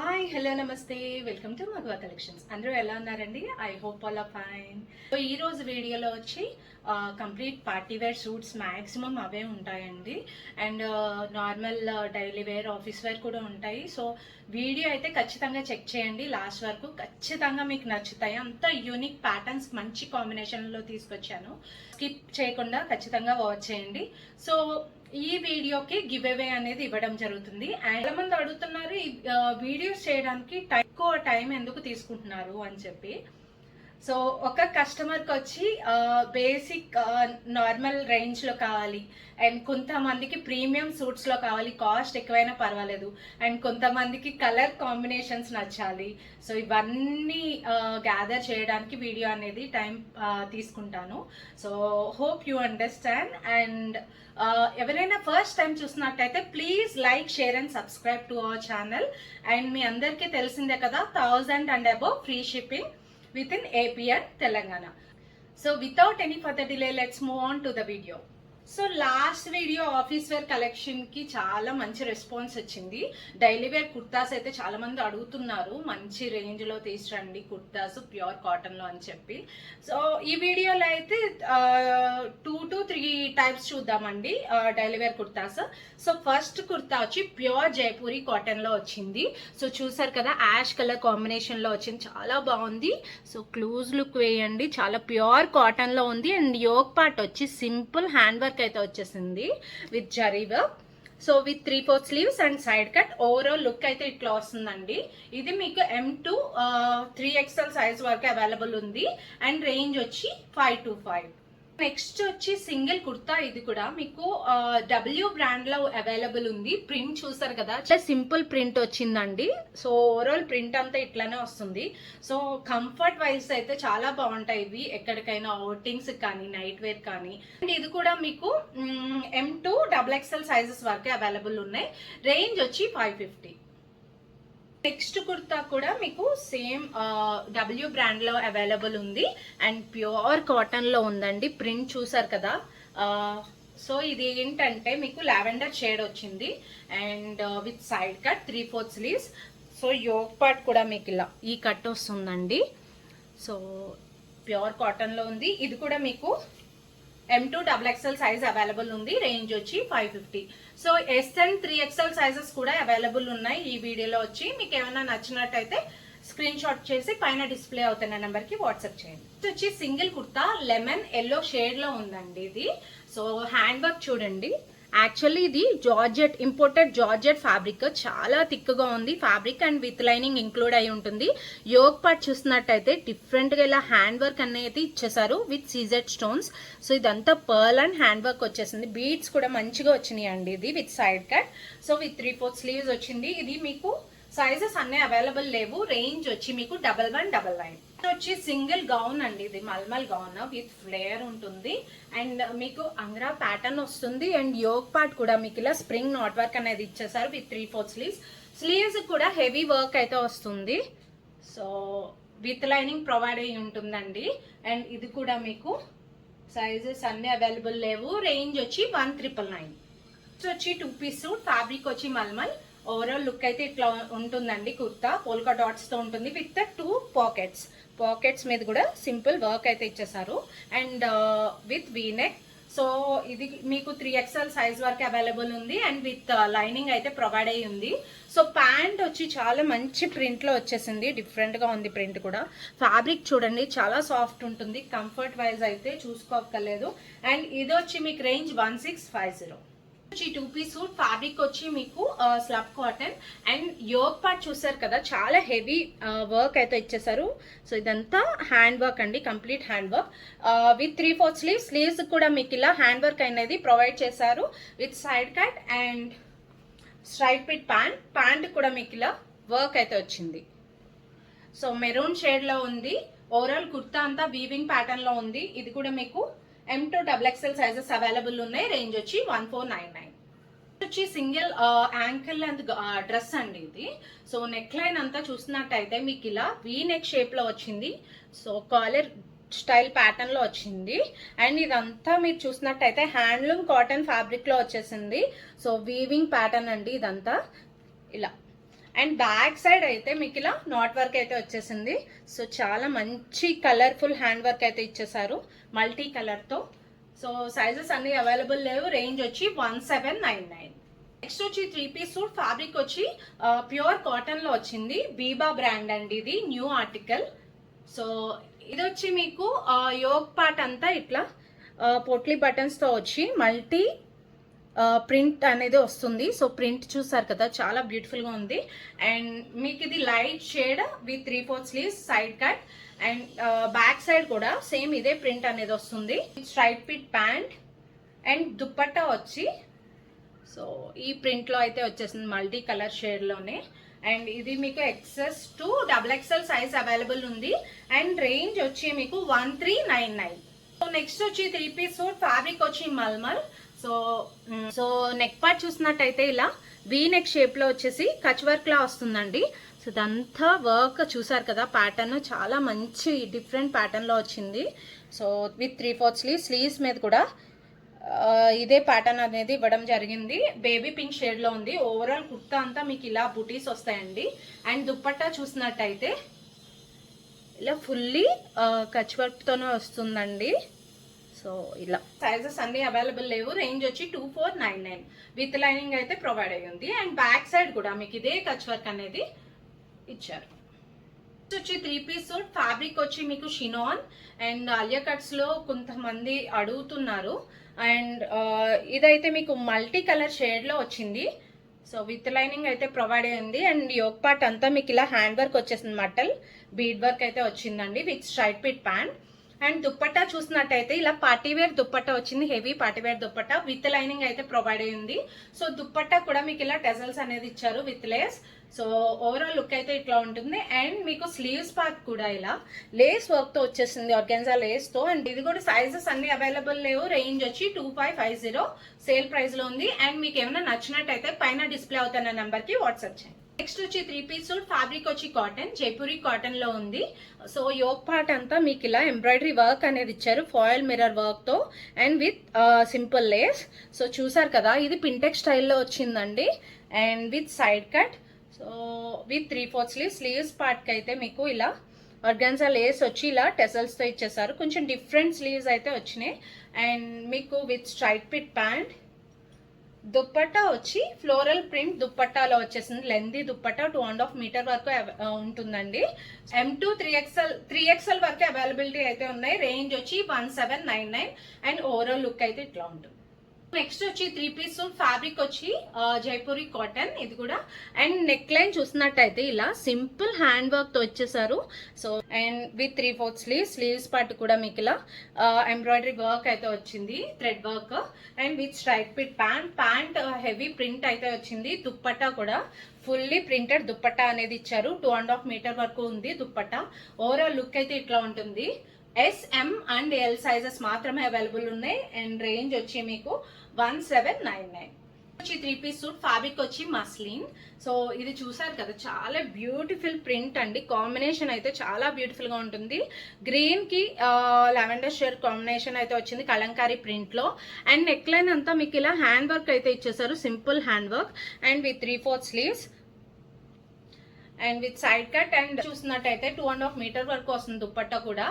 Hi hello నమస్తే. Welcome to Maguva collections అందరూ ఎలా ఉన్నారండి? I hope all are fine so ఈ రోజు వీడియోలో వచ్చి complete party wear suits maximum అవే ఉంటాయండి. And normal daily wear office wear కూడా ఉంటాయి. సో వీడియో అయితే ఖచ్చితంగా చెక్ చేయండి. లాస్ట్ వరకు ఖచ్చితంగా మీకు నచ్చుతాయి. అంత యూనిక్ ప్యాటర్న్స్ మంచి కాంబినేషన్లో తీసుకొచ్చాను. స్కిప్ చేయకుండా ఖచ్చితంగా వాచ్ చేయండి. సో ఈ వీడియోకి గివ్ అవే అనేది ఇవ్వడం జరుగుతుంది. అండ్ చాలా మంది అడుగుతున్నారు ఈ వీడియోస్ చేయడానికి ఎక్కువ టైం ఎందుకు తీసుకుంటున్నారు అని చెప్పి. సో ఒక కస్టమర్కి వచ్చి బేసిక్ నార్మల్ రేంజ్లో కావాలి. అండ్ కొంతమందికి ప్రీమియం సూట్స్లో కావాలి. కాస్ట్ ఎక్కువైనా పర్వాలేదు. అండ్ కొంతమందికి కలర్ కాంబినేషన్స్ నచ్చాలి. సో ఇవన్నీ గ్యాదర్ చేయడానికి వీడియో అనేది టైం తీసుకుంటాను. So hope you understand and ఎవరైనా ఫస్ట్ టైం చూసినట్టయితే please like share and subscribe to our channel and మీ అందరికీ తెలిసిందే కదా thousand and above free shipping within APR Telangana. So without any further delay, let's move on to the video. So last video office wear కలెక్షన్కి చాలా మంచి response వచ్చింది. Daily wear kurtas అయితే చాలా మంది అడుగుతున్నారు మంచి రేంజ్లో తీసురండి కుర్తాస్ ప్యూర్ కాటన్లో అని చెప్పి. సో ఈ వీడియోలో అయితే టూ టు త్రీ టైప్స్ చూద్దామండి daily wear kurtas. So first kurta వచ్చి ప్యూర్ జైపూరి కాటన్లో వచ్చింది. సో చూసారు కదా యాష్ కలర్ కాంబినేషన్లో వచ్చింది. చాలా బాగుంది. సో క్లూజ్ లుక్ వేయండి. చాలా ప్యూర్ కాటన్లో ఉంది. అండ్ యోగ్ పార్ట్ వచ్చి సింపుల్ హ్యాండ్ వర్క్ అయితే వచ్చేసింది with zari work so with three four sleeves and side cut overall look అయితే ఇట్లా వస్తుందండి. ఇది మీకు M to three XL size వరకు అవైలబుల్ ఉంది. అండ్ రేంజ్ వచ్చి ఫైవ్ టు ఫైవ్ నెక్స్ట్ వచ్చి సింగిల్ కుర్తా ఇది కూడా. మీకు డబ్ల్యూ బ్రాండ్లో అవైలబుల్ ఉంది. ప్రింట్ చూసారు కదా? చాలా సింపుల్ ప్రింట్ వచ్చిందండి. సో ఓవరాల్ ప్రింట్ అంతా ఇట్లానే వస్తుంది. సో కంఫర్ట్ వైజ్ అయితే చాలా బాగుంటాయి ఇవి. ఎక్కడికైనా అవుటింగ్స్ కానీ నైట్ వేర్ కానీ. అండ్ ఇది కూడా మీకు M two double XL sizes వరకే అవైలబుల్ ఉన్నాయి. రేంజ్ వచ్చి ఫైవ్ ఫిఫ్టీ నెక్స్ట్ కుర్తా కూడా మీకు సేమ్ డబ్ల్యూ బ్రాండ్లో అవైలబుల్ ఉంది. అండ్ ప్యూర్ కాటన్లో ఉందండి. ప్రింట్ చూసారు కదా. సో ఇది ఏంటంటే మీకు లావెండర్ షేడ్ వచ్చింది. And with side cut three fourth sleeves. So yoke part కూడా మీకు ఇలా ఈ కట్ వస్తుందండి. సో ప్యూర్ కాటన్లో ఉంది. ఇది కూడా మీకు M two double XL size available ఉంది. రేంజ్ వచ్చి five fifty so S and three XL sizes కూడా అవైలబుల్ ఉన్నాయి ఈ వీడియోలో వచ్చి. మీకు ఏమైనా నచ్చినట్టయితే స్క్రీన్ షాట్ చేసి పైన డిస్ప్లే అవుతున్న నెంబర్కి వాట్సాప్ చేయండి. ఇది వచ్చి సింగిల్ కుర్తా లెమన్ ఎల్లో షేడ్లో ఉందండి ఇది. సో హ్యాండ్ వర్క్ చూడండి. యాక్చువల్లీ ఇది జార్జెట్ ఇంపోర్టెడ్ జార్జెట్ ఫ్యాబ్రిక్ చాలా థిక్గా ఉంది. Fabric and with lining include అయి ఉంటుంది. యోగ్ పార్ట్ చూసినట్టయితే డిఫరెంట్గా ఇలా హ్యాండ్ వర్క్ అనేది ఇచ్చేసారు విత్ సీజెడ్ స్టోన్స్ సో ఇదంతా పర్ల్ అండ్ హ్యాండ్ వర్క్ వచ్చేసింది. బీడ్స్ కూడా మంచిగా వచ్చినాయి అండి ఇది with side cut so with three fourth sleeves వచ్చింది. ఇది మీకు సైజెస్ అన్నీ అవైలబుల్ లేవు. రేంజ్ వచ్చి మీకు డబల్ వన్ డబల్ నైన్ వచ్చి సింగిల్ గౌన్ అండి ఇది మల్మల్ గౌన్ విత్ ఫ్లేయర్ ఉంటుంది. అండ్ మీకు అంగ్రా ప్యాటర్న్ వస్తుంది అండ్ యోగ్ పార్ట్ కూడా మీకు ఇలా స్ప్రింగ్ నాట్ వర్క్ అనేది ఇచ్చేసారు with three four sleeves. Sleeves కూడా హెవీ వర్క్ అయితే వస్తుంది. సో విత్ లైనింగ్ ప్రొవైడ్ అయ్యి ఉంటుందండి. అండ్ ఇది కూడా మీకు సైజెస్ అన్ని అవైలబుల్ లేవు. రేంజ్ వచ్చి వన్ ట్రిపుల్ నైన్. వచ్చి టూ పీస్ ఫ్యాబ్రిక్ వచ్చి మల్మల్. ఓవరాల్ లుక్ అయితే ఇట్లా ఉంటుందండి కుర్తా. పోల్కా డాట్స్తో ఉంటుంది విత్ టూ పాకెట్స్. పాకెట్స్ మీద కూడా సింపుల్ వర్క్ అయితే ఇచ్చేసారు. అండ్ విత్ వీనెక్ సో ఇది మీకు త్రీ ఎక్స్ఎల్ సైజ్ వరకు అవైలబుల్ ఉంది. అండ్ విత్ లైనింగ్ అయితే ప్రొవైడ్ అయ్యి ఉంది. సో ప్యాంట్ వచ్చి చాలా మంచి ప్రింట్లో వచ్చేసింది. డిఫరెంట్గా ఉంది ప్రింట్ కూడా. ఫ్యాబ్రిక్ చూడండి చాలా సాఫ్ట్ ఉంటుంది. కంఫర్ట్ వైజ్ అయితే చూసుకోక్కర్లేదు. అండ్ ఇది వచ్చి మీకు range one six five zero two piece suit fabric వచ్చి మీకు slub cotton and yoke part చూసారు కదా చాలా హెవీ వర్క్ అయితే ఇచ్చేసారు. సో ఇదంతా హ్యాండ్ వర్క్ అండి complete hand work with three four sleeves sleeves కూడా మీకు ఇలా హ్యాండ్ వర్క్ అనేది ప్రొవైడ్ చేశారు. With side cut and straight fit pant pant కూడా మీకు ఇలా వర్క్ అయితే వచ్చింది. సో మెరూన్ షేడ్లో ఉంది. ఓవరాల్ కుర్తా అంతా వీవింగ్ ప్యాటర్న్లో ఉంది. ఇది కూడా మీకు M two double XL sizes available ఉన్నాయి. రేంజ్ వచ్చి వన్ ఫోర్ నైన్ నైన్ వచ్చి సింగిల్ యాంకిల్ అండ్ డ్రెస్ అండి ఇది. సో నెక్ లైన్ అంతా చూసినట్టయితే మీకు ఇలా వీ నెక్ షేప్లో వచ్చింది. సో కాలర్ స్టైల్ ప్యాటర్న్లో వచ్చింది. అండ్ ఇదంతా మీరు చూసినట్టయితే హ్యాండ్లూమ్ కాటన్ ఫ్యాబ్రిక్లో వచ్చేసింది. సో వీవింగ్ ప్యాటర్న్ అండి ఇదంతా. ఇలా. అండ్ బ్యాక్ సైడ్ అయితే మీకు ఇలా నాట్ వర్క్ అయితే వచ్చేసింది. సో చాలా మంచి కలర్ఫుల్ హ్యాండ్ వర్క్ అయితే ఇచ్చేసారు మల్టీ కలర్తో సో సైజెస్ అన్ని అవైలబుల్ లేవు. రేంజ్ వచ్చి one seven nine nine. Next వచ్చి త్రీ పీస్ సూట్ ఫ్యాబ్రిక్ వచ్చి ప్యూర్ కాటన్లో వచ్చింది. బీబా బ్రాండ్ అండి ఇది న్యూ ఆర్టికల్ సో ఇది వచ్చి మీకు యోగ్ పార్ట్ అంతా ఇట్లా పొట్లీ బటన్స్తో వచ్చి మల్టీ ప్రింట్ అనేది వస్తుంది. సో ప్రింట్ చూసారు కదా చాలా బ్యూటిఫుల్గా ఉంది. అండ్ మీకు ఇది light shade with three four sleeves side cut. And back side కూడా సేమ్ ఇదే ప్రింట్ అనేది వస్తుంది. Straight fit pant and dupatta వచ్చి సో ఈ ప్రింట్లో అయితే వచ్చేసింది మల్టీ కలర్ షేడ్లోనే. అండ్ ఇది మీకు XS to double XL size available ఉంది. అండ్ రేంజ్ వచ్చి మీకు one three nine nine. So next వచ్చి త్రీ పీస్ సూట్ ఫ్యాబ్రిక్ వచ్చి mulmul. So so neck part చూసినట్టయితే ఇలా వీ నెక్ షేప్లో వచ్చేసి కచ్ వర్క్ లా వస్తుందండి. సో ఇదంతా వర్క్ చూసారు కదా ప్యాటర్న్ చాలా మంచి డిఫరెంట్ ప్యాటర్న్లో వచ్చింది. So with three fourth sleeve sleeves మీద కూడా ఇదే ప్యాటర్న్ అనేది ఇవ్వడం జరిగింది. బేబీ పింక్ షేడ్లో ఉంది. ఓవరాల్ కుర్తా అంతా మీకు ఇలా బుటీస్ వస్తాయండి. అండ్ దుప్పట్టా చూసినట్టయితే ఇలా ఫుల్లీ కచ్ వర్క్ తోనే వస్తుందండి. సో ఇలా. సైజెస్ అన్ని అవైలబుల్ లేవు. రేంజ్ వచ్చి two four nine nine with lining అయితే ప్రొవైడ్ అయ్యి ఉంది. అండ్ బ్యాక్ సైడ్ కూడా మీకు ఇదే కచ్ వర్క్ అనేది ఇచ్చారు. వచ్చి త్రీ పీస్ ఫ్యాబ్రిక్ వచ్చి మీకు షినాన్ అండ్ అలియా కట్స్లో కొంతమంది అడుగుతున్నారు. అండ్ uh, ఇదైతే మీకు మల్టీ కలర్ షేడ్లో వచ్చింది. సో విత్ లైనింగ్ అయితే ప్రొవైడ్ అయింది అండ్ యోగ్ పార్ట్ అంతా మీకు ఇలా హ్యాండ్ వర్క్ వచ్చేసింది. మటల్ బీడ్ వర్క్ అయితే వచ్చిందండి. With straight fit pant and dupatta చూసినట్టయితే ఇలా పార్టీవేర్ దుప్పట్టా వచ్చింది heavy party wear dupatta with lining అయితే ప్రొవైడ్ అయింది సో దుప్పట్టా కూడా మీకు ఇలా టెజల్స్ అనేది ఇచ్చారు with lace. So overall look అయితే ఇట్లా ఉంటుంది. అండ్ మీకు స్లీవ్స్ పార్ట్ కూడా ఇలా లేస్ వర్క్తో వచ్చేసింది ఆర్గెన్జా లేస్తో. అండ్ ఇది కూడా సైజెస్ అన్ని అవైలబుల్ లేవు. రేంజ్ వచ్చి two five five zero sale ప్రైస్లో ఉంది. అండ్ మీకు ఏమైనా నచ్చినట్టయితే పైన డిస్ప్లే అవుతున్న నెంబర్కి వాట్సాప్ చేయండి. నెక్స్ట్ వచ్చి త్రీ పీస్ సూట్ ఫ్యాబ్రిక్ వచ్చి కాటన్ జైపూరి కాటన్లో ఉంది. సో యోగ్ పార్ట్ అంతా మీకు ఇలా ఎంబ్రాయిడరీ వర్క్ అనేది ఇచ్చారు ఫాయిల్ మిర్రర్ వర్క్తో and with simple lace so చూసారు కదా ఇది పింటెక్ స్టైల్లో వచ్చిందండి. And with side cut so with three fourth sleeve sleeves పార్ట్కి అయితే మీకు ఇలా ఆర్గాన్జా లేస్ వచ్చి ఇలా టెసల్స్తో ఇచ్చేసారు. కొంచెం డిఫరెంట్ స్లీవ్స్ అయితే వచ్చినాయి. అండ్ మీకు with straight fit pant dupatta వచ్చి ఫ్లోరల్ ప్రింట్ దుప్పట్టాలో వచ్చేసింది. Lengthy dupatta two and half metre వరకు ఉంటుందండి. M two three XL three XL వరకు అవైలబిలిటీ అయితే ఉన్నాయి. రేంజ్ వచ్చి one seven nine nine and overall look అయితే ఇట్లా ఉంటుంది. నెక్స్ట్ వచ్చి త్రీ పీస్ ఫ్యాబ్రిక్ వచ్చి జైపూరి కాటన్ ఇది కూడా. అండ్ నెక్ లైన్ చూసినట్టయితే ఇలా సింపుల్ హ్యాండ్ వర్క్తో వచ్చేసారు so and with three fourth sleeve sleeves part కూడా మీకు ఇలా ఎంబ్రాయిడరీ వర్క్ అయితే వచ్చింది thread work and with straight fit pant pant heavy print అయితే వచ్చింది. దుప్పట్టా కూడా ఫుల్లీ ప్రింటెడ్ దుప్పట్టా అనేది ఇచ్చారు. టూ అండ్ హాఫ్ మీటర్ వరకు ఉంది దుప్పట్టా. ఓవరాల్ లుక్ అయితే ఇట్లా ఉంటుంది. S M and L sizes మాత్రమే అవైలబుల్ ఉన్నాయి. అండ్ రేంజ్ వచ్చి మీకు వన్ సెవెన్ నైన్ నైన్. వచ్చి త్రీ పీస్ సూట్ ఫ్యాబ్రిక్ వచ్చి మస్లిన్. సో ఇది చూసారు కదా చాలా బ్యూటిఫుల్ ప్రింట్ అండి. కాంబినేషన్ అయితే చాలా బ్యూటిఫుల్గా ఉంటుంది. గ్రీన్కి లెవెండర్ షేర్ కాంబినేషన్ అయితే వచ్చింది కలంకారీ ప్రింట్లో అండ్ నెక్ లైన్ అంతా మీకు ఇలా హ్యాండ్ వర్క్ అయితే ఇచ్చేసారు simple hand work and with three fourth sleeves and with side cut and చూసినట్టయితే టూ అండ్ హాఫ్ మీటర్ వరకు వస్తుంది దుప్పట్ట కూడా.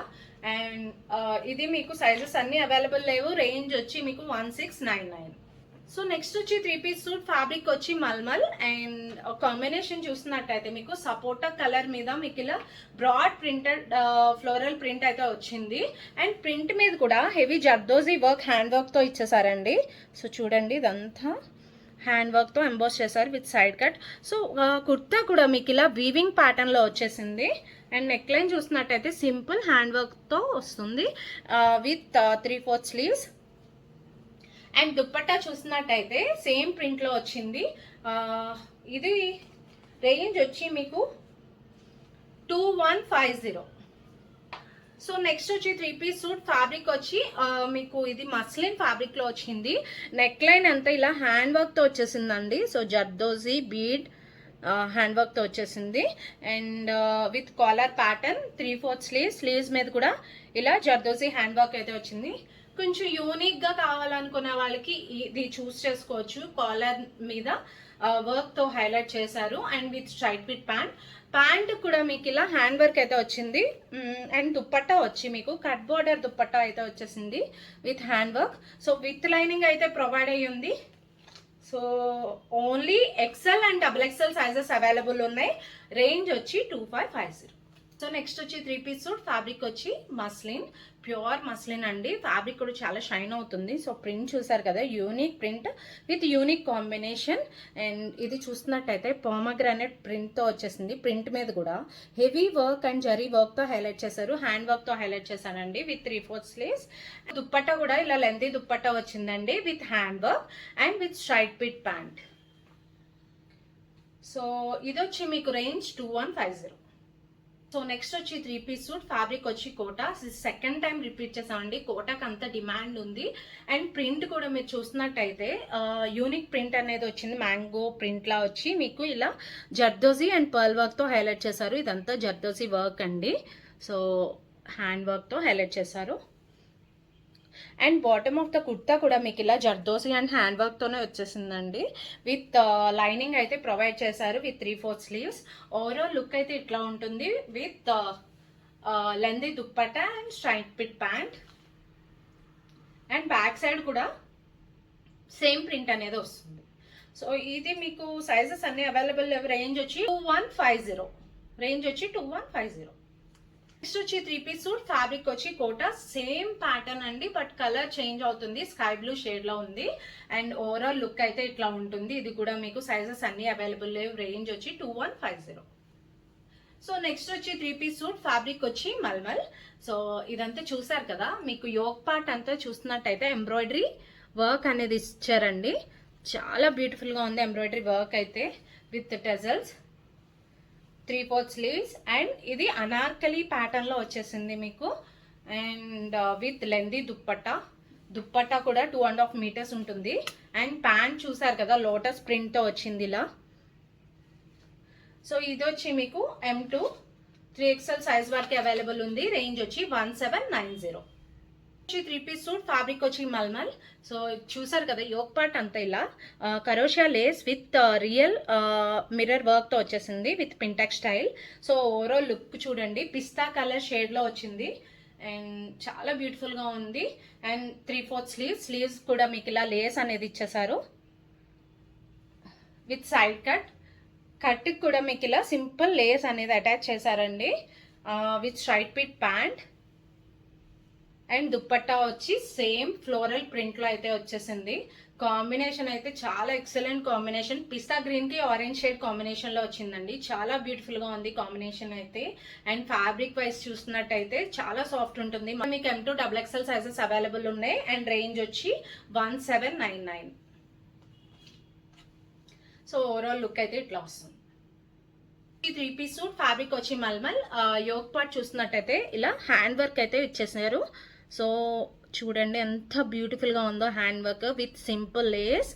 అండ్ uh, ఇది మీకు సైజెస్ అన్ని అవైలబుల్ లేవు. రేంజ్ వచ్చి మీకు one six nine nine so next వచ్చి త్రీ పీస్ సూట్ ఫ్యాబ్రిక్ వచ్చి మల్మల్. అండ్ కాంబినేషన్ చూసినట్టయితే మీకు సపోటా కలర్ మీద మీకు ఇలా బ్రాడ్ ప్రింటెడ్ ఫ్లోరల్ ప్రింట్ అయితే వచ్చింది. అండ్ ప్రింట్ మీద కూడా హెవీ జర్దోజీ వర్క్ హ్యాండ్ వర్క్తో ఇచ్చేసారండి. సో చూడండి ఇదంతా. హ్యాండ్ వర్క్తో ఎంబోస్ చేశారు with side cut. So kurta కూడా మీకు ఇలా వీవింగ్ ప్యాటర్న్లో వచ్చేసింది. అండ్ నెక్ లైన్ చూసినట్టయితే సింపుల్ హ్యాండ్ వర్క్తో వస్తుంది. With three fourth sleeves and dupatta చూసినట్టయితే సేమ్ ప్రింట్లో వచ్చింది. ఇది రేంజ్ వచ్చి మీకు two one five zero so next వచ్చి త్రీ పీస్ సూట్ ఫ్యాబ్రిక్ వచ్చి మీకు ఇది మస్లిన్ ఫ్యాబ్రిక్లో వచ్చింది. నెక్ లైన్ అంతా ఇలా హ్యాండ్ వర్క్తో వచ్చేసిందండి. సో జర్దోజీ బీడ్ హ్యాండ్ వర్క్తో వచ్చేసింది. And with collar pattern three fourth sleeves sleeves మీద కూడా ఇలా జర్దోజీ హ్యాండ్ వర్క్ అయితే వచ్చింది. కొంచెం యూనిక్గా కావాలనుకునే వాళ్ళకి ఇది చూస్ చేసుకోవచ్చు. కాలర్ మీద వర్క్తో హైలైట్ చేశారు. And with straight fit pant pant కూడా మీకు ఇలా హ్యాండ్ వర్క్ అయితే వచ్చింది. Mm, అండ్ దుప్పట్టా వచ్చి మీకు కట్ బోర్డర్ దుప్పట్టా అయితే వచ్చేసింది with hand work so with lining అయితే ప్రొవైడ్ అయ్యి ఉంది. So only XL and double XL sizes available ఉన్నాయి. రేంజ్ వచ్చి two five five zero so next వచ్చి త్రీ పీస్ సూట్ ఫ్యాబ్రిక్ వచ్చి మస్లిన్ ప్యూర్ మస్లిన్ అండి. ఫ్యాబ్రిక్ కూడా చాలా షైన్ అవుతుంది. సో ప్రింట్ చూసారు కదా unique print with unique combination. And ఇది చూస్తున్నట్టయితే పోమగ్రానైట్ ప్రింట్తో వచ్చేసింది. ప్రింట్ మీద కూడా. హెవీ వర్క్ అండ్ జరీ వర్క్తో హైలైట్ చేశారు. హ్యాండ్ వర్క్తో హైలైట్ చేశానండి with three fourth sleeves. Dupatta కూడా ఇలా లెంతీ దుప్పట్ట వచ్చిందండి with hand work and with straight fit pant. So ఇది వచ్చి మీకు range two one five zero. So next వచ్చి త్రీ పీస్ సూట్ ఫ్యాబ్రిక్ వచ్చి కోటా. సెకండ్ టైం రిపీట్ చేసామండి. కోటాకి అంత డిమాండ్ ఉంది. అండ్ ప్రింట్ కూడా మీరు చూసినట్టయితే యూనిక్ ప్రింట్ అనేది వచ్చింది. మ్యాంగో ప్రింట్లా వచ్చి మీకు ఇలా జర్దోజీ అండ్ పర్ల్ వర్క్తో హైలైట్ చేశారు. ఇదంతా జర్దోజీ వర్క్ అండి. సో హ్యాండ్ వర్క్తో హైలైట్ చేశారు. And bottom of the kurta కూడా మీకు ఇలా జర్దోసి అండ్ హ్యాండ్ వర్క్తోనే వచ్చేసిందండి. విత్ లైనింగ్ అయితే ప్రొవైడ్ చేశారు with three four sleeves overall look అయితే ఇట్లా ఉంటుంది. With lengthy dupatta and straight fit pant and back side కూడా సేమ్ ప్రింట్ అనేది వస్తుంది. సో ఇది మీకు సైజెస్ అన్ని అవైలబుల్ రేంజ్ వచ్చి two one five zero range వచ్చి two one five zero next వచ్చి త్రీ పీస్ సూట్ ఫ్యాబ్రిక్ వచ్చి కోటా సేమ్ ప్యాటర్న్ అండి బట్ కలర్ చేంజ్ అవుతుంది. స్కై బ్లూ షేడ్లో ఉంది. అండ్ ఓవరాల్ లుక్ అయితే ఇట్లా ఉంటుంది. ఇది కూడా మీకు సైజెస్ అన్ని అవైలబుల్ లేవు. రేంజ్ వచ్చి two one five zero so next వచ్చి త్రీ పీస్ సూట్ ఫ్యాబ్రిక్ వచ్చి మల్మల్ సో ఇదంతా చూసారు కదా? మీకు యోగ్ పార్ట్ అంతా చూస్తున్నట్టయితే ఎంబ్రాయిడరీ వర్క్ అనేది ఇచ్చారండి. చాలా బ్యూటిఫుల్గా ఉంది ఎంబ్రాయిడరీ వర్క్ అయితే with tassels three fourth sleeves and ఇది అనార్కలి ప్యాటర్న్లో వచ్చేసింది మీకు. And uh, with lengthy dupatta. Dupatta కూడా టూ అండ్ హాఫ్ మీటర్స్ ఉంటుంది. అండ్ ప్యాంట్ చూసారు కదా లోటస్ ప్రింట్తో వచ్చింది ఇలా. సో ఇది వచ్చి మీకు M two three XL size వరకు అవైలబుల్ ఉంది. రేంజ్ వచ్చి one seven nine zero three piece suit fabric వచ్చి మల్మల్ సో చూసారు కదా యోగ్ పార్ట్ అంతా ఇలా. Crochet lace with real mirror వర్క్తో వచ్చేసింది with pintuck style so overall look చూడండి పిస్తా కలర్ షేడ్లో వచ్చింది. అండ్ చాలా బ్యూటిఫుల్గా ఉంది. And three fourth sleeves sleeves కూడా మీకు ఇలా లేస్ అనేది ఇచ్చేసారు. విత్ సైడ్ కట్ కట్కి కూడా మీకు ఇలా సింపుల్ లేస్ అనేది అటాచ్ చేశారండి. With straight fit pant and dupatta వచ్చి సేమ్ ఫ్లోరల్ ప్రింట్లో అయితే వచ్చేసింది. కాంబినేషన్ అయితే చాలా ఎక్సలెంట్ కాంబినేషన్. పిస్తా గ్రీన్కి ఆరెంజ్ షేడ్ కాంబినేషన్లో వచ్చిందండి. చాలా బ్యూటిఫుల్గా ఉంది కాంబినేషన్ అయితే. అండ్ ఫ్యాబ్రిక్ వైజ్ చూస్తున్నట్టయితే చాలా సాఫ్ట్ ఉంటుంది. మీకు M two double XL sizes available ఉన్నాయి. అండ్ రేంజ్ వచ్చి one seven nine nine. So overall look అయితే ఇట్లా వస్తుంది. ఈ త్రీ పీస్ సూట్ ఫ్యాబ్రిక్ వచ్చి మల్మల్ యోగ్ పార్ట్ చూస్తున్నట్టయితే ఇలా హ్యాండ్ వర్క్ అయితే ఇచ్చేసారు సో చూడండి ఎంత బ్యూటిఫుల్గా ఉందో hand work with simple lace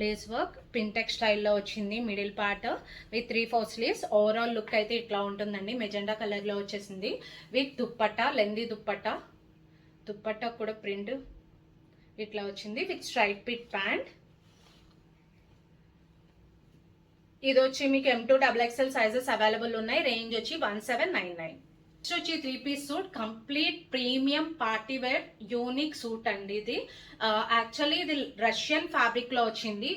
lace work. Pintuck స్టైల్లో వచ్చింది middle part with three four sleeves. Overall look అయితే ఇట్లా ఉంటుందండి. మెజెండా కలర్లో వచ్చేసింది. With dupatta lengthy dupatta. Dupatta కూడా ప్రింట్ ఇట్లా వచ్చింది. విత్ స్ట్రైట్ పిట్ ప్యాంట్ ఇది వచ్చి మీకు M two double XL sizes available ఉన్నాయి. రేంజ్ వచ్చి one seven nine nine next వచ్చి three piece suit complete premium party wear unique suit అండి ఇది. Uh, యాక్చువల్లీ ఇది రష్యన్ ఫ్యాబ్రిక్లో వచ్చింది.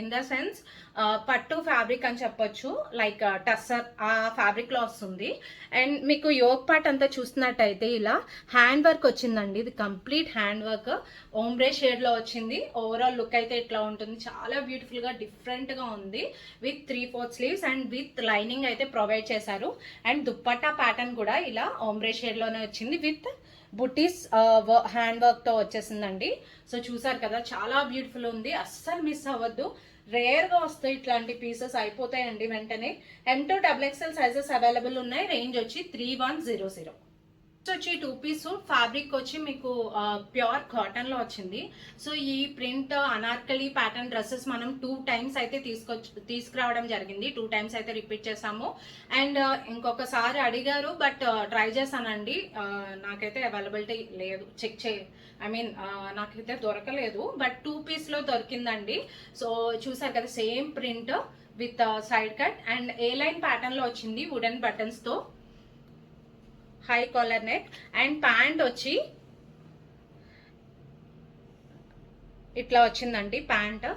ఇన్ ద సెన్స్ పట్టు ఫ్యాబ్రిక్ అని చెప్పొచ్చు. లైక్ టస్సర్ uh, ఆ ఫ్యాబ్రిక్లో వస్తుంది. అండ్ మీకు యోగ్ పార్ట్ అంతా చూస్తున్నట్టయితే ఇలా హ్యాండ్ వర్క్ వచ్చిందండి. ఇది కంప్లీట్ హ్యాండ్ వర్క్. ఓంబ్రే షేడ్లో వచ్చింది. ఓవరాల్ లుక్ అయితే ఇట్లా ఉంటుంది. చాలా బ్యూటిఫుల్గా డిఫరెంట్గా ఉంది. With three fourth sleeves and with lining అయితే ప్రొవైడ్ చేశారు. అండ్ దుప్పట్టా ప్యాటర్న్ కూడా ఇలా ఓమ్రే షేడ్లోనే వచ్చింది. విత్ బుటీస్ హ్యాండ్ వర్క్తో వచ్చేసిందండి. సో చూసారు కదా చాలా బ్యూటిఫుల్ ఉంది. అస్సలు మిస్ అవ్వద్దు. రేర్గా వస్తాయి ఇట్లాంటి పీసెస్. అయిపోతాయండి వెంటనే. M two double XL sizes available ఉన్నాయి. రేంజ్ వచ్చి త్రీ వన్ జీరో జీరో వచ్చి టూ పీస్ ఫ్యాబ్రిక్ వచ్చి మీకు ప్యూర్ కాటన్లో వచ్చింది. సో ఈ ప్రింట్ అనార్కలి ప్యాటర్న్ డ్రెస్సెస్ మనం టూ టైమ్స్ అయితే తీసుకొచ్చి తీసుకురావడం జరిగింది. టూ టైమ్స్ అయితే రిపీట్ చేసాము అండ్ ఇంకొకసారి అడిగారు బట్ ట్రై చేశానండి. నాకైతే అవైలబిలిటీ లేదు. చెక్ చే ఐ మీన్ నాకైతే దొరకలేదు. బట్ టూ పీస్లో దొరికిందండి. సో చూసారు కదా same print with side cut and A line ప్యాటర్న్లో వచ్చింది wooden బటన్స్తో high collar neck and pant వచ్చి ఇట్లా వచ్చిందండి ప్యాంట్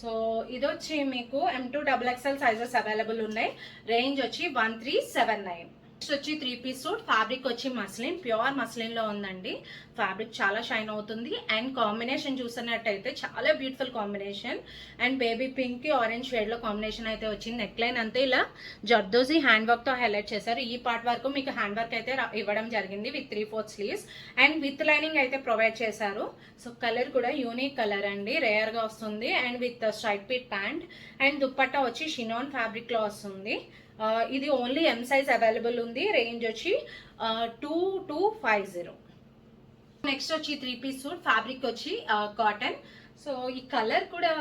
సో ఇది వచ్చి మీకు M two double XL sizes available ఉన్నాయి. రేంజ్ వచ్చి one three seven nine next వచ్చి త్రీ పీస్ సూట్. ఫ్యాబ్రిక్ వచ్చి మస్లిన్ ప్యూర్ మస్లిన్లో ఉందండి. ఫ్యాబ్రిక్ చాలా షైన్ అవుతుంది. అండ్ కాంబినేషన్ చూసినట్టయితే చాలా beautiful combination. And baby pink orange షేడ్లో కాంబినేషన్ అయితే వచ్చింది. నెక్ లైన్ అంతే ఇలా జర్దోజీ హ్యాండ్ వర్క్తో హైలైట్ చేశారు. ఈ పార్ట్ వరకు మీకు హ్యాండ్ వర్క్ అయితే ఇవ్వడం జరిగింది with three fourth sleeves. And with lining అయితే ప్రొవైడ్ చేశారు. సో కలర్ కూడా యూనిక్ కలర్ అండి. రేర్గా వస్తుంది. And with straight fit pant. And dupatta వచ్చి షినాన్ ఫ్యాబ్రిక్లో వస్తుంది. ఇది ఓన్లీ ఎం సైజ్ అవైలబుల్ ఉంది. రేంజ్ వచ్చి two two five zero next వచ్చి త్రీ పీస్ సూట్ ఫ్యాబ్రిక్ వచ్చి కాటన్ సో ఈ కలర్ కూడా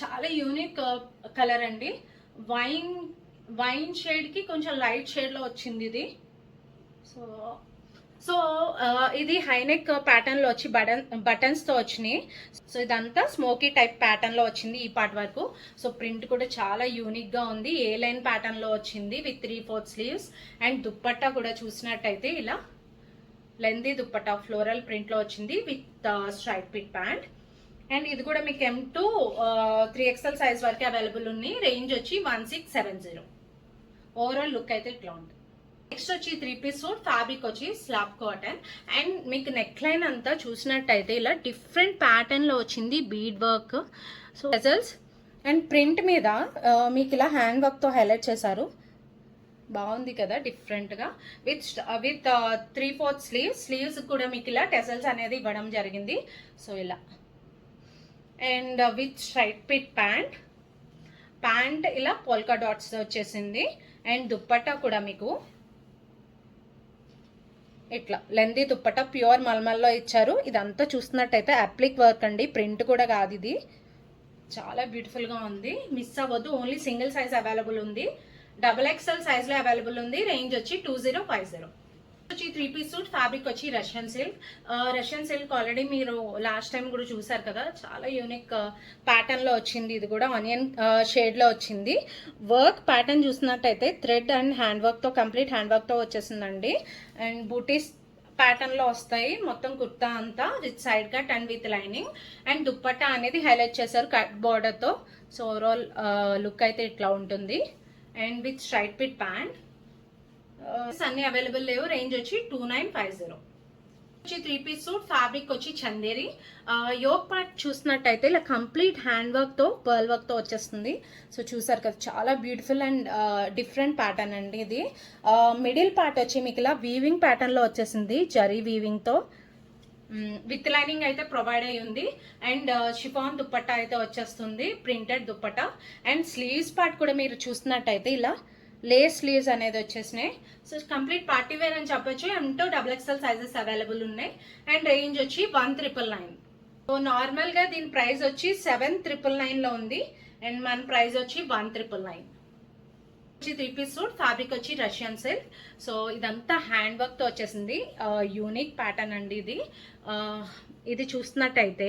చాలా యూనిక్ కలర్ అండి. వైన్ వైన్ షేడ్కి కొంచెం లైట్ షేడ్లో వచ్చింది ఇది. సో సో ఇది హైనెక్ ప్యాటర్న్లో వచ్చి బటన్ బటన్స్తో వచ్చినాయి. సో ఇదంతా స్మోకీ టైప్ ప్యాటర్న్లో వచ్చింది ఈ పార్ట్ వరకు. సో ప్రింట్ కూడా చాలా యూనిక్గా ఉంది. ఏ లైన్ ప్యాటర్న్లో వచ్చింది with three fourth sleeves and dupatta కూడా చూసినట్టయితే ఇలా లెందీ దుప్పట్టా ఫ్లోరల్ ప్రింట్లో వచ్చింది with straight fit pant and ఇది కూడా మీకు M two three XL size వరకు అవైలబుల్ ఉంది రేంజ్ వచ్చి one six seven zero overall look అయితే ఇట్లా ఉంటుంది నెక్స్ట్ వచ్చి త్రీ పీస్ సూట్ ఫ్యాబ్రిక్ వచ్చి స్లాబ్ కాటన్ అండ్ మీకు నెక్ లైన్ అంతా చూసినట్టయితే ఇలా డిఫరెంట్ ప్యాటర్న్లో వచ్చింది bead work so tassels and print మీద మీకు ఇలా హ్యాండ్ వర్క్తో హైలైట్ చేశారు. బాగుంది కదా డిఫరెంట్గా with with three fourth sleeves sleeves కూడా మీకు ఇలా టెసల్స్ అనేది ఇవ్వడం జరిగింది. సో ఇలా. And with straight fit pant pant ఇలా పోల్కా డాట్స్ వచ్చేసింది. అండ్ దుప్పట్టా కూడా మీకు ఇట్లా. లెందీ దుప్పట ప్యూర్ మల్మల్లో ఇచ్చారు. ఇదంతా చూస్తున్నట్టయితే అప్లిక్ వర్క్ అండి. ప్రింట్ కూడా కాదు ఇది. చాలా బ్యూటిఫుల్గా ఉంది. మిస్ అవ్వద్దు. ఓన్లీ సింగిల్ సైజ్ అవైలబుల్ ఉంది. డబుల్ ఎక్స్ఎల్ సైజ్లో అవైలబుల్ ఉంది. రేంజ్ వచ్చి టూ జీరో ఫైవ్ జీరో. వచ్చి త్రీ పీస్ సూట్ ఫ్యాబ్రిక్ వచ్చి Russian silk Russian silk already మీరు లాస్ట్ టైం కూడా చూసారు కదా చాలా యూనిక్ ప్యాటర్న్లో వచ్చింది. ఇది కూడా ఆనియన్ షేడ్లో వచ్చింది. వర్క్ ప్యాటర్న్ చూసినట్టయితే థ్రెడ్ అండ్ హ్యాండ్ వర్క్తో కంప్లీట్ హ్యాండ్ వర్క్తో వచ్చేసిందండి. అండ్ బూటీస్ ప్యాటర్న్లో వస్తాయి. మొత్తం కుర్తా అంతా with side cut and with lining and dupatta అనేది హైలైట్ చేశారు కట్ బార్డర్తో సో ఓవరాల్ లుక్ అయితే ఇట్లా ఉంటుంది. And with straight fit pant అన్ని అవైలబుల్ లేవు. రేంజ్ వచ్చి టూ నైన్ ఫైవ్ జీరో వచ్చి త్రీ పీస్ సూట్ ఫ్యాబ్రిక్ వచ్చి చందేరి. యోగ్ పార్ట్ చూసినట్టయితే ఇలా కంప్లీట్ హ్యాండ్ వర్క్తో పర్ల్ వర్క్తో వచ్చేస్తుంది. సో చూసారు కదా చాలా బ్యూటిఫుల్ అండ్ డిఫరెంట్ ప్యాటర్న్ అండి ఇది. మిడిల్ పార్ట్ వచ్చి మీకు ఇలా వీవింగ్ ప్యాటర్న్లో వచ్చేసింది జరీ వీవింగ్తో విత్ లైనింగ్ అయితే ప్రొవైడ్ అయి ఉంది. అండ్ షిఫాన్ దుప్పట్టా అయితే వచ్చేస్తుంది printed dupatta. And sleeves part కూడా మీరు చూసినట్టయితే ఇలా లేస్ స్లీవ్స్ అనేది వచ్చేసినాయి. సో కంప్లీట్ పార్టీ వేర్ అని చెప్పొచ్చు. M to double XL sizes available ఉన్నాయి. అండ్ రేంజ్ వచ్చి వన్ ట్రిపుల్ నైన్ సో నార్మల్గా దీని ప్రైస్ వచ్చి సెవెన్ ట్రిపుల్ నైన్లో ఉంది. అండ్ మన ప్రైస్ వచ్చి వన్ ట్రిపుల్ నైన్ వచ్చి త్రీ పీస్ సూట్ ఫ్యాబ్రిక్ వచ్చి రష్యన్ సిల్క్ సో ఇదంతా హ్యాండ్ వర్క్తో వచ్చేసింది. Uh, యూనిక్ ప్యాటర్న్ అండి ఇది. Uh, ఇది చూస్తున్నట్టయితే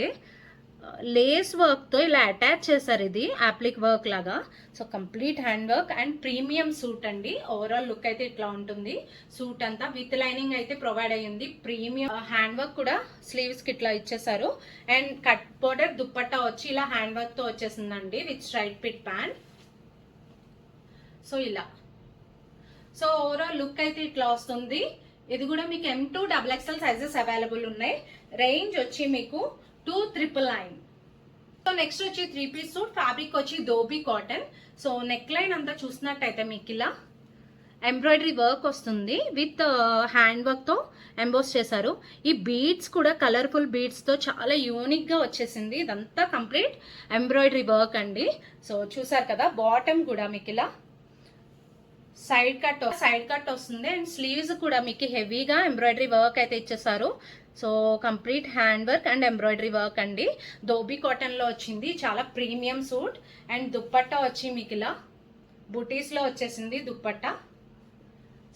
లేస్ వర్క్తో ఇలా అటాచ్ చేశారు ఇది యాప్లిక్ వర్క్ లాగా. So complete hand work and premium suit అండి. ఓవరాల్ లుక్ అయితే ఇట్లా ఉంటుంది. సూట్ అంతా విత్ లైనింగ్ అయితే ప్రొవైడ్ అయ్యింది. ప్రీమియం హ్యాండ్ వర్క్ కూడా స్లీవ్స్కి ఇట్లా ఇచ్చేసారు అండ్ కట్ బోర్డర్ దుప్పట్టా వచ్చి ఇలా హ్యాండ్ వర్క్తో వచ్చేసిందండి with straight fit pant so ఇలా. సో ఓవరాల్ లుక్ అయితే ఇట్లా వస్తుంది. ఇది కూడా మీకు M to double XL sizes available ఉన్నాయి. రేంజ్ వచ్చి మీకు two triple nine. So next వచ్చి త్రీ పీస్ సూట్ ఫ్యాబ్రిక్ వచ్చి dobby cotton so neck line అంతా చూసినట్టయితే మీకు ఇలా ఎంబ్రాయిడరీ వర్క్ వస్తుంది. విత్ హ్యాండ్ వర్క్తో ఎంబోస్ చేశారు. ఈ బీడ్స్ కూడా కలర్ఫుల్ బీడ్స్తో చాలా యూనిక్గా వచ్చేసింది. ఇదంతా కంప్లీట్ ఎంబ్రాయిడరీ వర్క్ అండి. సో చూసారు కదా బాటమ్ కూడా మీకు ఇలా సైడ్ కట్ సైడ్ కట్ వస్తుంది. అండ్ స్లీవ్స్ కూడా మీకు హెవీగా ఎంబ్రాయిడరీ వర్క్ అయితే ఇచ్చేసారు so complete hand work and embroidery work అండి. ధోబీ కాటన్లో వచ్చింది. చాలా ప్రీమియం సూట్ అండ్ దుప్పట్టా వచ్చి మీకు ఇలా బుటీస్లో వచ్చేసింది dupatta.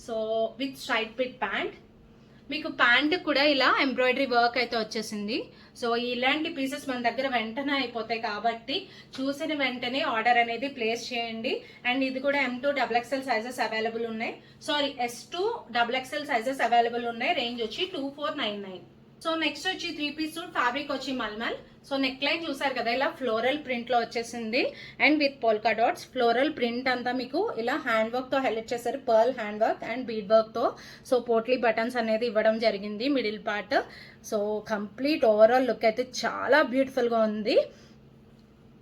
So with straight fit pant. మీకు ప్యాంట్ కూడా ఇలా ఎంబ్రాయిడరీ వర్క్ అయితే వచ్చేసింది. సో ఇలాంటి పీసెస్ మన దగ్గర వెంటనే అయిపోతాయి కాబట్టి చూసిన వెంటనే ఆర్డర్ అనేది ప్లేస్ చేయండి. అండ్ ఇది కూడా M to double XL sizes available ఉన్నాయి. Sorry S to double XL sizes available ఉన్నాయి. రేంజ్ వచ్చి two four nine nine so next వచ్చి త్రీ పీస్ ఫ్యాబ్రిక్ వచ్చి మల్మల్. సో నెక్ లైన్ చూసారు కదా ఇలా ఫ్లోరల్ ప్రింట్లో వచ్చేసింది. And with polka dots floral print అంతా మీకు ఇలా హ్యాండ్ వర్క్తో హైలైట్ చేశారు. Pearl hand work and bead వర్క్తో సో పోట్లీ బటన్స్ అనేది ఇవ్వడం జరిగింది middle part so complete overall look అయితే చాలా బ్యూటిఫుల్గా ఉంది.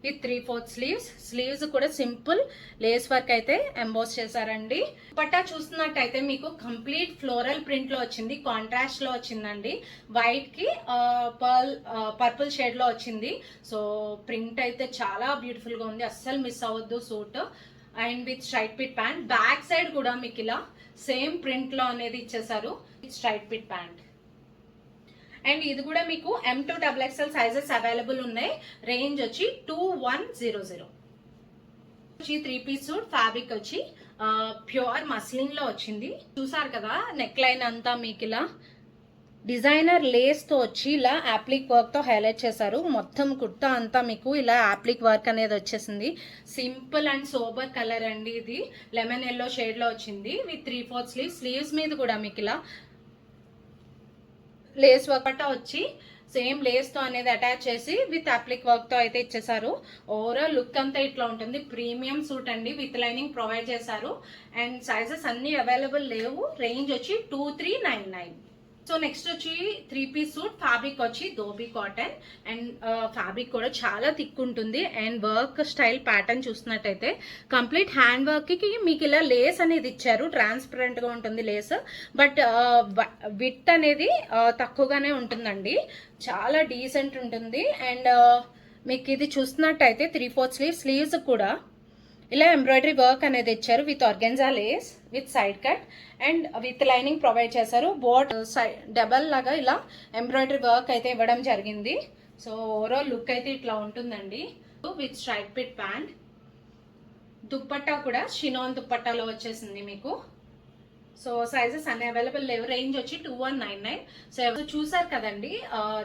With three fourth sleeves sleeves కూడా సింపుల్ లేస్ వర్క్ అయితే ఎంబోస్ చేశారండి. పట్టా చూస్తున్నట్టయితే మీకు కంప్లీట్ ఫ్లోరల్ ప్రింట్లో వచ్చింది కాంట్రాస్ట్లో వచ్చిందండి. వైట్కి పర్ల్ పర్పుల్ షేడ్లో వచ్చింది. సో ప్రింట్ అయితే చాలా బ్యూటిఫుల్గా ఉంది. అస్సలు మిస్ అవ్వద్దు suit. And with straight fit pant back side కూడా మీకు ఇలా సేమ్ ప్రింట్లో అనేది ఇచ్చేసారు with straight fit pant and ఇది కూడా మీకు M to double XL sizes available ఉన్నాయి. రేంజ్ వచ్చి టూ వన్ జీరో జీరో వచ్చి త్రీ పీస్ సూట్ ఫ్యాబ్రిక్ వచ్చి ప్యూర్ మస్లిన్లో వచ్చింది. చూసారు కదా నెక్ లైన్ అంతా మీకు ఇలా డిజైనర్ లేస్తో వచ్చి ఇలా యాప్లిక్ వర్క్తో హైలైట్ చేశారు. మొత్తం కుర్తా అంతా మీకు ఇలా యాప్లిక్ వర్క్ అనేది వచ్చేసింది. సింపుల్ అండ్ సోబర్ కలర్ అండి ఇది. లెమన్ ఎల్లో షేడ్లో వచ్చింది. With three fourth sleeve sleeves మీద కూడా మీకు ఇలా లేస్ వర్క్ పట్ట వచ్చి సేమ్ లేస్తో అనేది అటాచ్ చేసి విత్ అప్లిక్ వర్క్తో అయితే ఇచ్చేసారు. ఓవరాల్ లుక్ అంతా ఇట్లా ఉంటుంది. ప్రీమియం సూట్ అండి. విత్ లైనింగ్ ప్రొవైడ్ చేశారు. అండ్ సైజెస్ అన్ని అవైలబుల్ లేవు. రేంజ్ వచ్చి two three nine nine so next వచ్చి త్రీ పీస్ సూట్ ఫ్యాబ్రిక్ వచ్చి దోబీ కాటన్ అండ్ ఫ్యాబ్రిక్ కూడా చాలా థిక్ ఉంటుంది అండ్ వర్క్ స్టైల్ ప్యాటర్న్ చూసినట్టయితే కంప్లీట్ హ్యాండ్ వర్క్కి మీకు ఇలా లేస్ అనేది ఇచ్చారు ట్రాన్స్పరెంట్గా ఉంటుంది లేస్ బట్ విత్ అనేది uh, తక్కువగానే ఉంటుందండి. చాలా డీసెంట్ ఉంటుంది అండ్ uh, మీకు ఇది చూసినట్టయితే త్రీ ఫోర్ స్లీవ్ స్లీవ్స్ కూడా ఇలా ఎంబ్రాయిడరీ వర్క్ అనేది ఇచ్చారు with organza lace with side cut and with lining provide చేశారు. బోట్ సైడ్ డబల్ లాగా ఇలా ఎంబ్రాయిడరీ వర్క్ అయితే ఇవ్వడం జరిగింది. సో ఓవరాల్ లుక్ అయితే ఇట్లా ఉంటుందండి. With straight fit pant dupatta కూడా షినాన్ దుప్పట్టాలో వచ్చేసింది మీకు. సో సైజెస్ అన్ని అవైలబుల్ లేవు. రేంజ్ వచ్చి two one nine nine so ఎవరు చూసారు కదండి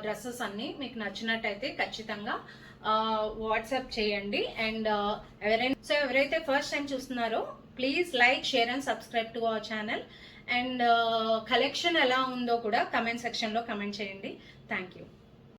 డ్రెస్సెస్ అన్ని మీకు నచ్చినట్టయితే ఖచ్చితంగా వాట్సాప్ చేయండి. అండ్ ఎవరైనా సో ఎవరైతే ఫస్ట్ టైం చూస్తున్నారో please like share and subscribe to our channel and collection ఎలా ఉందో కూడా కమెంట్ సెక్షన్లో కమెంట్ చేయండి. Thank you